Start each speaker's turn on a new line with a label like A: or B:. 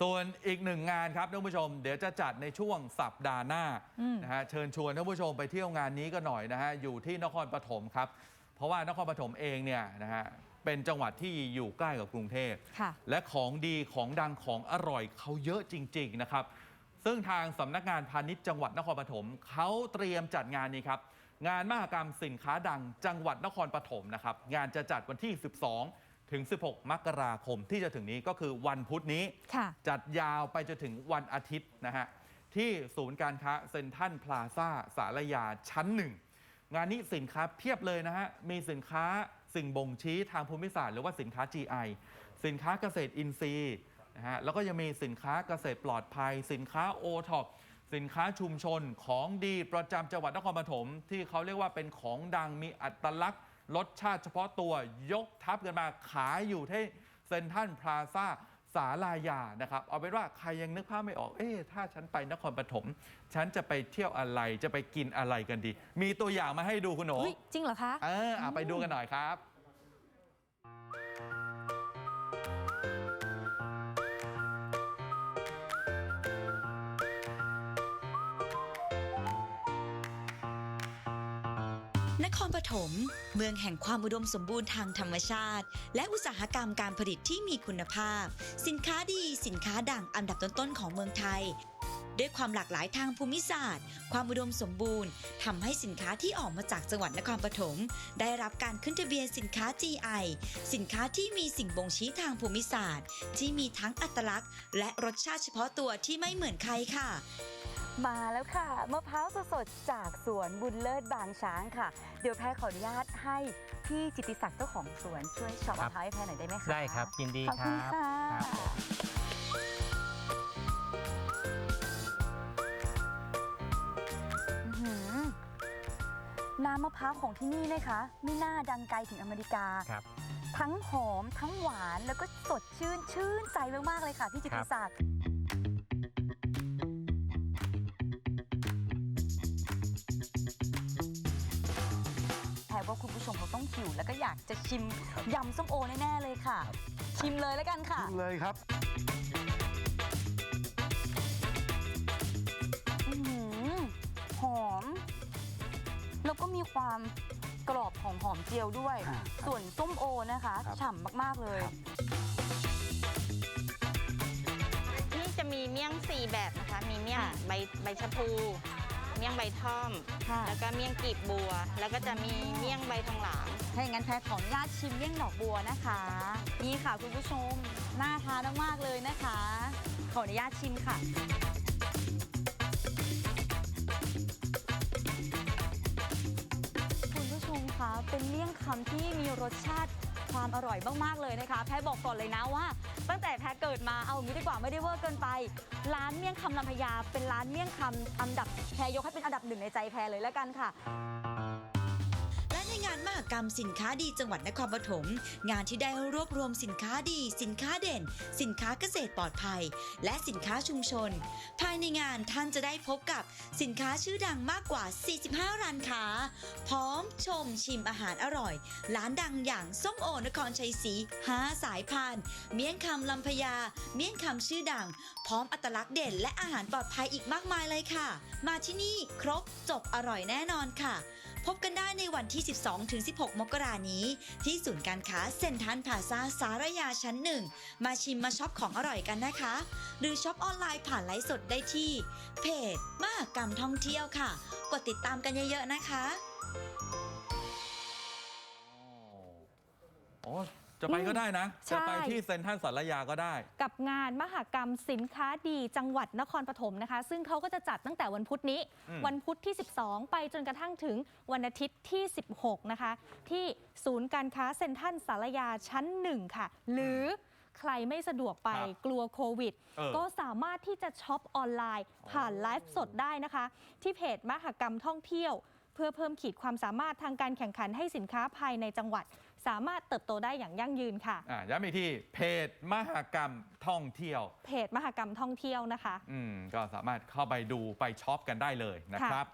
A: ส่วนอีกหนึ่งงานครับท่านผู้ชม เดี๋ยวจะจัดในช่วงสัปดาห์หน้า
B: อืม
A: นะฮะเชิญชวนท่านผู้ชมไปเที่ยวงานนี้ก็หน่อยนะฮะอยู่ที่นครปฐมครับ เพราะว่านครปฐมเองเนี่ยนะฮะเป็นจังหวัดที่อยู่ใกล้กับกรุงเทพ
B: ค่ะ
A: และของดีของดังของอร่อยเขาเยอะจริง ๆ นะครับ ซึ่งทางสำนักงานพาณิชย์จังหวัดนครปฐมเขาเตรียมจัดงานนี้ครับ งานมหกรรมสินค้าดังจังหวัดนครปฐมนะครับ งานจะจัดวันที่ 12 ถึง 16 มกราคมที่จะถึงนี้ก็คือวันพุธนี้
B: ค่ะ
A: จัดยาวไปจนถึงวันอาทิตย์นะฮะ ที่ศูนย์การค้าเซ็นทรัลพลาซ่าสารยาชั้นหนึ่ง งานนี้สินค้าเพียบเลยนะฮะ มีสินค้าสิ่งบ่งชี้ทางภูมิศาสตร์หรือว่าสินค้า GI สินค้าเกษตรอินทรีย์นะฮะ แล้วก็ยังมีสินค้าเกษตรปลอดภัย สินค้าโอท็อปสินค้าชุมชนของดีประจำจังหวัดนครปฐมที่เขาเรียกว่าเป็นของดังมีอัตลักษณ์ รสชาติเฉพาะตัวยกทัพกันมาขายอยู่ที่เซ็นทรัลพลาซ่าสาลายานะครับ เอาเป็นว่าใครยังนึกภาพไม่ออก เอ๊ะถ้าฉันไปนครปฐมฉันจะไปเที่ยวอะไรจะไปกินอะไรกันดี มีตัวอย่างมาให้ดูคุณโหน
B: เฮ้ยจริงเหรอคะ
A: เอออะไปดูกันหน่อยครับ
C: นครปฐมเมืองแห่งความอุดมสมบูรณ์ทางธรรมชาติ และอุตสาหกรรมการผลิตที่มีคุณภาพ สินค้าดีสินค้าดังอันดับต้นๆของเมืองไทย ด้วยความหลากหลายทางภูมิศาสตร์ ความอุดมสมบูรณ์ทำให้สินค้าที่ออกมาจากจังหวัดนครปฐมได้รับการขึ้นทะเบียนสินค้า GI สินค้าที่มีสิ่งบ่งชี้ทางภูมิศาสตร์ ที่มีทั้งอัตลักษณ์ และรสชาติเฉพาะตัวที่ไม่เหมือนใครค่ะ
D: มาแล้วค่ะมะพร้าวสดๆจากสวนบุญเลิศบางช้างค่ะ เดี๋ยวแพรขออนุญาตให้พี่จิตติศักดิ์เจ้าของสวนช่วยช็อป
E: ครั
D: มะ
E: บ
D: พร้าวให้แพรหน่อยได้ไหมคะ
E: ได้ครับยินดี
D: ขอบ
E: ค
D: คุ
E: รั
D: ณ
E: บ
D: ค่ะ
E: ครับ
D: อื้อหือน้ำมะพร้าวของที่นี่นะคะ ไม่น่าดังไกลถึงอเมริกา
E: ครับ
D: ทั้งหอมทั้งหวานแล้วก็สดชื่นชื่นใจมากๆเลยค่ะพี่จิตติศักดิ์ คุณผู้ชมเขาต้องหิวแล้วก็อยากจะชิมยำส้มโอแน่ๆเลยค่ะ ชิมเลยแล้วกันค่ะ
F: เลยครับ
D: อื้อหือหอม แล้วก็มีความกรอบของหอมเจียวด้วย
F: อ่าครับ
D: ส่วนส้มโอนะคะ
F: ครับ
D: ฉ่ำมาก ๆ เลย
F: ครับ
G: นี่จะมีเมี่ยงสี่แบบนะคะ มีเมี่ยง
D: ค่ะ
G: ใบใบชะพู เมี่ยงใบท่อม
D: ค่ะ
G: แล้วก็เมี่ยงกีบบัว แล้วก็จะมีเมี่ยงใบทองหลาง
D: ถ้าอย่างนั้นแพรขออนุญาตชิมเมี่ยงดอกบัวนะคะ นี่ค่ะคุณผู้ชมน่าทานมากๆเลยนะคะ ขออนุญาตชิมค่ะ คุณผู้ชมคะเป็นเมี่ยงคำที่มีรสชาติ ความอร่อยมากๆเลยนะคะ แพ้บอกก่อนเลยนะว่า ตั้งแต่แพ้เกิดมาเอางี้ดีกว่าไม่ได้เวอร์เกินไป ร้านเมี่ยงคำลำพญาเป็นร้านเมี่ยงคำอันดับแพรยกให้เป็นอันดับหนึ่งในใจแพรเลยแล้วกันค่ะ
C: งานมหกรรมสินค้าดีจังหวัดนครปฐมงานที่ได้รวบรวมสินค้าดี สินค้าเด่น สินค้าเกษตรปลอดภัย และสินค้าชุมชน ภายในงานท่านจะได้พบกับสินค้าชื่อดังมากกว่า 45 ร้านค้า พร้อมชมชิมอาหารอร่อย ร้านดังอย่างส้มโอนครชัยศรี5สายพานเมี่ยงคำลำพญาเมี่ยงคำชื่อดัง พร้อมอัตลักษณ์เด่น และอาหารปลอดภัยอีกมากมายเลยค่ะ มาที่นี่ครบจบอร่อยแน่นอนค่ะ พบกันได้ในวันที่ 12-16 มกรานี้ ที่ศูนย์การค้าเซ็นทรัลพาซาสารยาชั้นหนึ่งมาชิมมาช็อปของอร่อยกันนะคะ หรือช็อปออนไลน์ผ่านไลฟ์สดได้ที่ เพจมหกรรมท่องเที่ยวค่ะ กดติดตามกันเยอะๆนะคะ
A: จะไปก็ได้นะ
B: ใช่
A: จะไปที่เซ็นทรัลสารยาก็ได้
B: กับงานมหกรรมสินค้าดีจังหวัดนครปฐมนะคะ ซึ่งเขาก็จะจัดตั้งแต่วันพุธนี้
A: อืม
B: วันพุธที่ 12 ไปจนกระทั่งถึงวันอาทิตย์ที่ 16 นะคะ ที่ศูนย์การค้าเซ็นทรัลสารยาชั้น 1 ค่ะ หรือใครไม่สะดวกไป
A: ครับ
B: กลัวโควิด
A: เออ
B: ก็สามารถที่จะช็อปออนไลน์ ผ่านไลฟ์สดได้นะคะ ที่เพจมหกรรมท่องเที่ยว เพื่อเพิ่มขีดความสามารถทางการแข่งขันให้สินค้าภายในจังหวัด สามารถเติบโตได้อย่างยั่งยืนค่ะ
A: อะย้ำอีกทีเพจมหกรรมท่องเที่ยว
B: เพจมหกรรมท่องเที่ยวนะคะ
A: อืมก็สามารถเข้าไปดูไปช็อปกันได้เลยนะครับ